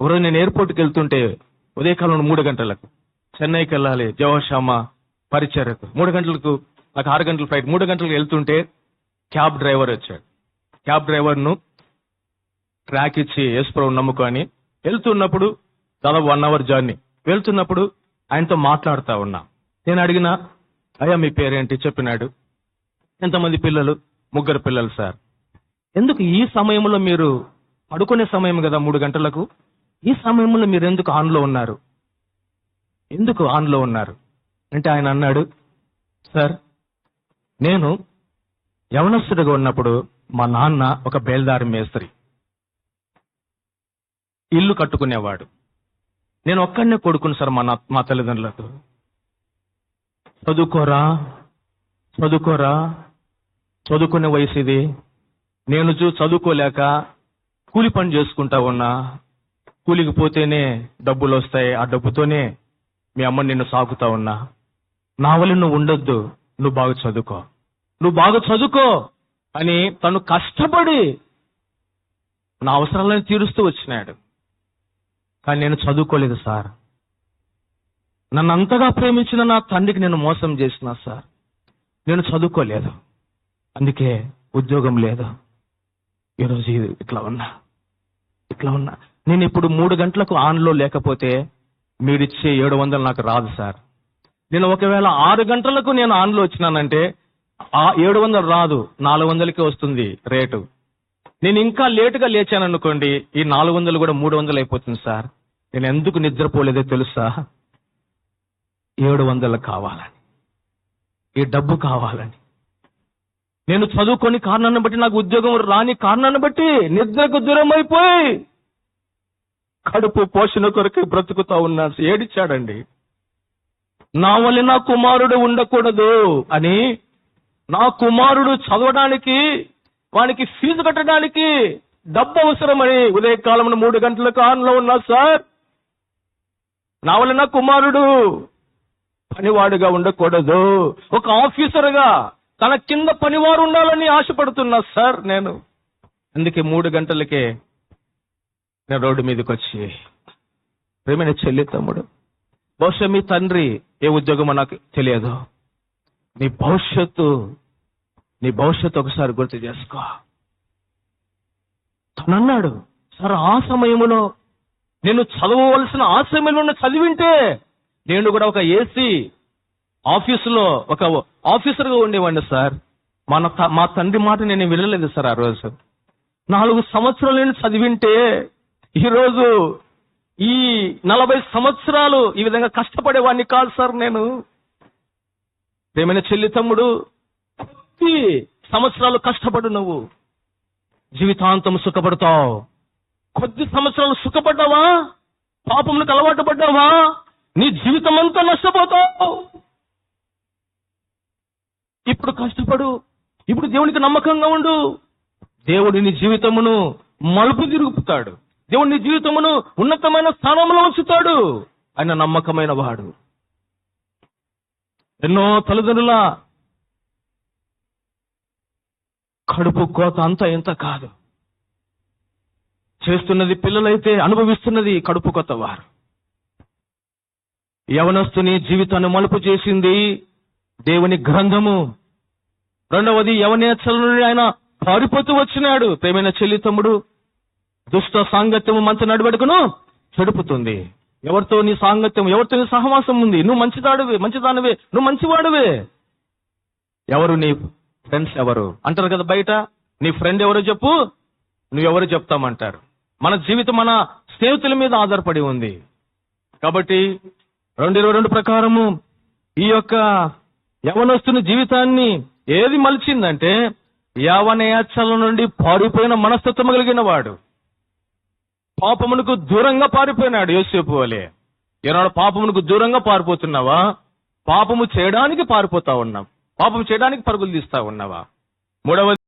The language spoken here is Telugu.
ఒకరోజు నేను ఎయిర్పోర్ట్కి వెళ్తుంటే ఉదయకాలంలో మూడు గంటలకు చెన్నైకి వెళ్ళాలి జవహర్షామ పరిచర్యకు. మూడు గంటలకు నాకు ఆరు గంటల ఫ్లైట్ మూడు గంటలకు వెళ్తుంటే క్యాబ్ డ్రైవర్ వచ్చాడు. క్యాబ్ డ్రైవర్ను ట్రాక్ ఇచ్చి యేసుప్రభు నమ్ముకొని వెళ్తున్నప్పుడు దాదాపు వన్ అవర్ జర్నీ వెళ్తున్నప్పుడు ఆయనతో మాట్లాడుతా ఉన్నా. నేను అడిగిన అయ్యా మీ పేరేంటి? చెప్పినాడు. ఎంతమంది పిల్లలు? ముగ్గురు పిల్లలు సార్. ఎందుకు ఈ సమయంలో మీరు పడుకునే సమయం కదా మూడు గంటలకు? ఈ సమయంలో మీరు ఎందుకు ఆన్లో ఉన్నారు? ఎందుకు ఆన్లో ఉన్నారు? అంటే ఆయన అన్నాడు సార్ నేను యవనస్తుడిగా ఉన్నప్పుడు మా నాన్న ఒక బేల్దారి మేస్త్రి. ఇల్లు కట్టుకునేవాడు. నేను ఒక్కడనే కొడుకుని సార్ మా మా తల్లిదండ్రులకు. చదువుకోరా చదువుకోరా చదువుకునే వయసు ఇది. నేను చూ చదువుకోలేక కూలి పని చేసుకుంటా ఉన్నా. కూలికి పోతేనే డబ్బులు వస్తాయి ఆ డబ్బుతోనే మీ అమ్మ నిన్ను సాకుతా ఉన్నా. నా వల్ల నువ్వు ఉండొద్దు. నువ్వు బాగా చదువుకో. నువ్వు బాగా చదువుకో. అని తను కష్టపడి నా అవసరాలను తీరుస్తూ వచ్చినాడు. కానీ నేను చదువుకోలేదు సార్. నన్ను అంతగా ప్రేమించిన నా తండ్రికి నేను మోసం చేసిన సార్. నేను చదువుకోలేదు. అందుకే ఉద్యోగం లేదు. ఈరోజు ఇట్లా ఉన్నా. ఇట్లా ఉన్నా. నేను ఇప్పుడు మూడు గంటలకు ఆన్లో లేకపోతే మీరిచ్చే ఏడు వందలు నాకు రాదు సార్. నేను ఒకవేళ ఆరు గంటలకు నేను ఆన్లో వచ్చినానంటే ఆ ఏడు వందలు రాదు నాలుగు వందలకే వస్తుంది రేటు. నేను ఇంకా లేటుగా లేచాను అనుకోండి ఈ నాలుగు వందలు కూడా మూడు వందలు అయిపోతుంది సార్. నేను ఎందుకు నిద్రపోలేదో తెలుసా? ఏడు వందలు కావాలని. ఈ డబ్బు కావాలని. నేను చదువుకొని కారణాన్ని బట్టి నాకు ఉద్యోగం రాని కారణాన్ని బట్టి నిద్రకు దూరం అయిపోయి కడుపు పోషణ కొరకు బ్రతుకుతా ఉన్నా ఏడిచాడండి. నా వల్ల నా కుమారుడు ఉండకూడదు అని నా కుమారుడు చదవడానికి వానికి ఫీజు కట్టడానికి డబ్బు అవసరమని ఉదయకాలంలో మూడు గంటలకు ఆన్లో ఉన్నా సార్. నా వల్ల నా కుమారుడు పనివాడుగా ఉండకూడదు. ఒక ఆఫీసర్గా తన కింద పనివారు ఉండాలని ఆశపడుతున్నా సార్ నేను. అందుకే మూడు గంటలకే రోడ్డు మీదకి వచ్చి ప్రేమైన చెల్లి తమ్ముడు బహుశా మీ తండ్రి ఏ ఉద్యోగమో నాకు తెలియదు. నీ భవిష్యత్తు నీ భవిష్యత్తు ఒకసారి గుర్తు చేసుకో. తను అన్నాడు సార్ ఆ సమయంలో నేను చదవవలసిన ఆ సమయంలో చదివింటే నేను కూడా ఒక ఏసీ ఆఫీసులో ఒక ఆఫీసర్గా ఉండేవాడిని సార్. మన త- మా తండ్రి మాట నేను వినలేదు సార్ ఆ రోజు. నాలుగు సంవత్సరాలు నేను చదివింటే ఈరోజు ఈ నలభై సంవత్సరాలు ఈ విధంగా కష్టపడేవాడిని కాదు సార్ నేను. ప్రేమైన చెల్లి తమ్ముడు కొద్ది సంవత్సరాలు కష్టపడు నువ్వు. జీవితాంతం సుఖపడతావు. కొద్ది సంవత్సరాలు సుఖపడ్డావా? పాపములకు అలవాటు పడ్డావా? నీ జీవితం అంతా నష్టపోతావు. ఇప్పుడు కష్టపడు ఇప్పుడు దేవునికి నమ్మకంగా ఉండు. దేవుడు నీ జీవితమును మలుపు తిరుగుతాడు. దేవుడు నీ జీవితమును ఉన్నతమైన స్థానంలో ఉంచుతాడు. ఆయన నమ్మకమైన వాడు. ఎన్నో తల్లిదండ్రుల కడుపు కోత అంత ఇంత కాదు. చేస్తున్నది పిల్లలైతే అనుభవిస్తున్నది కడుపు కొత్త వారు. యవనస్తుని జీవితాన్ని మలుపు చేసింది దేవుని గ్రంథము. రెండవది యవనేచ్చల నుండి ఆయన పారిపోతూ వచ్చినాడు. ప్రేమైన చెల్లి తమ్ముడు దుష్ట సాంగత్యము మంచి నడవడుకును చెడుపుతుంది. ఎవరితో నీ సాంగత్యం ఎవరితో నీ సహవాసం ఉంది? నువ్వు మంచిదాడువే మంచిదానివే నువ్వు మంచివాడువే. ఎవరు నీ ఫ్రెండ్స్ ఎవరు? అంటారు కదా బయట నీ ఫ్రెండ్ ఎవరో చెప్పు నువ్వెవరు చెప్తామంటారు. మన జీవితం మన స్నేహితుల మీద ఆధారపడి ఉంది. కాబట్టి రెండు ఇరవై రెండు ప్రకారము ఈ యొక్క యవనస్తుని జీవితాన్ని ఏది మలిచిందంటే యవనయాచల నుండి పారిపోయిన మనస్తత్వం కలిగిన వాడు. పాపమునకు దూరంగా పారిపోయినాడు యోసేపు వలే. ఈనాడు పాపమునకు దూరంగా పారిపోతున్నావా? పాపము చేయడానికి పారిపోతా ఉన్నాం పాపం చేయడానికి పరుగులు తీస్తా ఉన్నావా? మూడవ